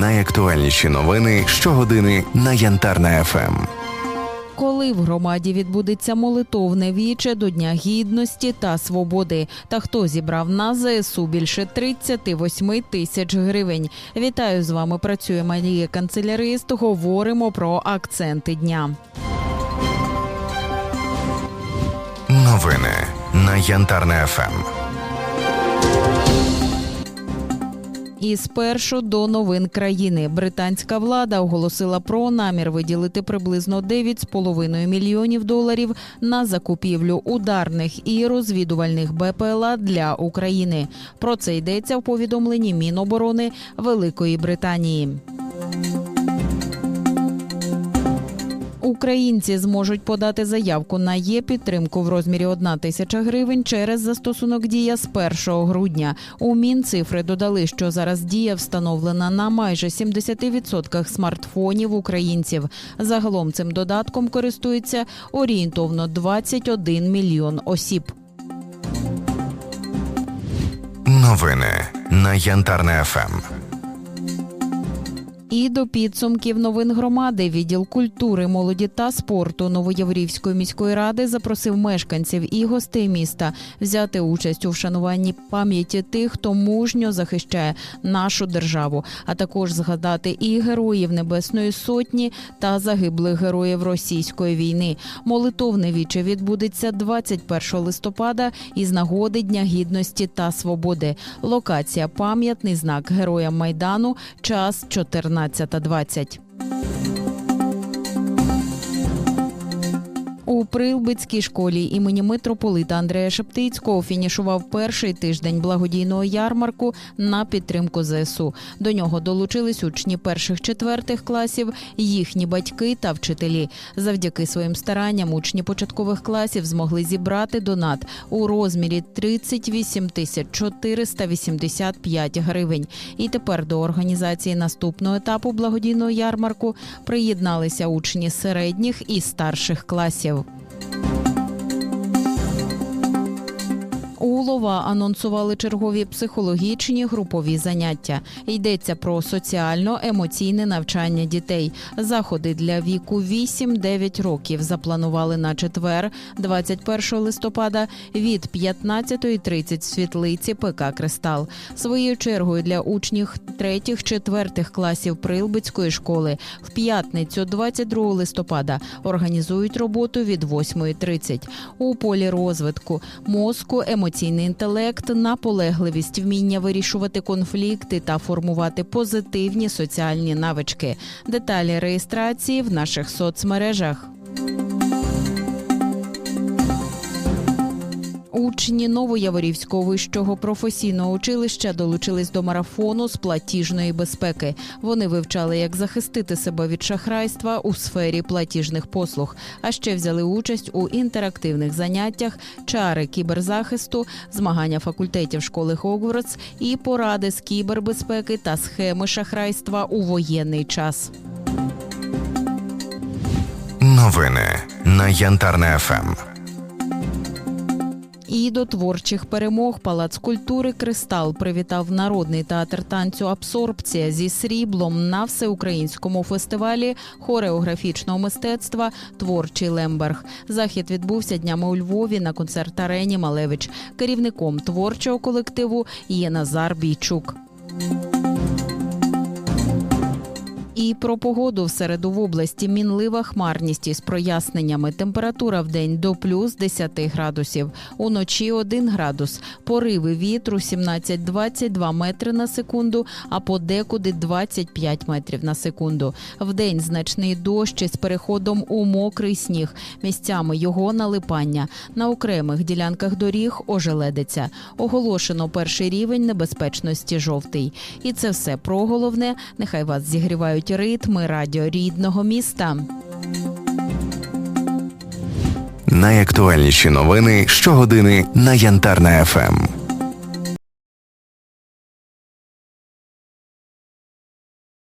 Найактуальніші новини щогодини на Янтарна ФМ. Коли в громаді відбудеться молитовне віче до Дня гідності та свободи, та хто зібрав на ЗСУ більше 38 тисяч гривень. Вітаю з вами. Працює Марія Канцелярист. Говоримо про акценти дня. Новини на Янтарна ФМ. І спершу до новин країни британська влада оголосила про намір виділити приблизно 9,5 мільйонів доларів на закупівлю ударних і розвідувальних БПЛА для України. Про це йдеться в повідомленні Міноборони Великої Британії. Українці зможуть подати заявку на є підтримку в розмірі 1 тисяча гривень через застосунок дія з 1 грудня. У Мінцифри додали, що зараз дія встановлена на майже 70% смартфонів українців. Загалом цим додатком користується орієнтовно 21 мільйон осіб. Новини на Янтарна ФМ. І до підсумків новин громади відділ культури, молоді та спорту Новоєврівської міської ради запросив мешканців і гостей міста взяти участь у вшануванні пам'яті тих, хто мужньо захищає нашу державу, а також згадати і героїв Небесної Сотні та загиблих героїв російської війни. Молитовне віче відбудеться 21 листопада із нагоди Дня гідності та свободи. Локація пам'ятний знак героям майдану. Час 14.20. У Прилбицькій школі імені митрополита Андрея Шептицького фінішував перший тиждень благодійного ярмарку на підтримку ЗСУ. До нього долучились учні перших четвертих класів, їхні батьки та вчителі. Завдяки своїм старанням учні початкових класів змогли зібрати донат у розмірі 38 тисяч 485 гривень. І тепер до організації наступного етапу благодійного ярмарку приєдналися учні середніх і старших класів. У Лова анонсували чергові психологічні групові заняття. Йдеться про соціально-емоційне навчання дітей. Заходи для віку 8-9 років запланували на четвер, 21 листопада, від 15.30 в світлиці ПК Кристал. Своєю чергою для учнів 3-4 класів Прилбицької школи в п'ятницю, 22 листопада, організують роботу від 8.30. У полі розвитку мозку, емоційний інтелект, наполегливість, вміння вирішувати конфлікти та формувати позитивні соціальні навички. Деталі реєстрації в наших соцмережах. Учні Новояворівського вищого професійного училища долучились до марафону з платіжної безпеки. Вони вивчали, як захистити себе від шахрайства у сфері платіжних послуг, а ще взяли участь у інтерактивних заняттях, чари кіберзахисту, змагання факультетів школи Хогвартс і поради з кібербезпеки та схеми шахрайства у воєнний час. Новини на Янтарна ФМ. І до творчих перемог Палац культури Кристал привітав народний театр танцю Абсорбція зі сріблом на всеукраїнському фестивалі хореографічного мистецтва Творчий Лемберг. Захід відбувся днями у Львові на концерт арені Малевич. Керівником творчого колективу є Назар Бійчук. І про погоду в середу в області мінлива хмарність із проясненнями. Температура в день до плюс 10 градусів. Уночі 1 градус. Пориви вітру 17-22 метри на секунду, а подекуди 25 метрів на секунду. В день значний дощ із переходом у мокрий сніг. Місцями його налипання. На окремих ділянках доріг ожеледиться. Оголошено перший рівень небезпечності жовтий. І це все про головне. Нехай вас зігрівають ритми радіо рідного міста. Найактуальніші новини щогодини на Янтарна ФМ.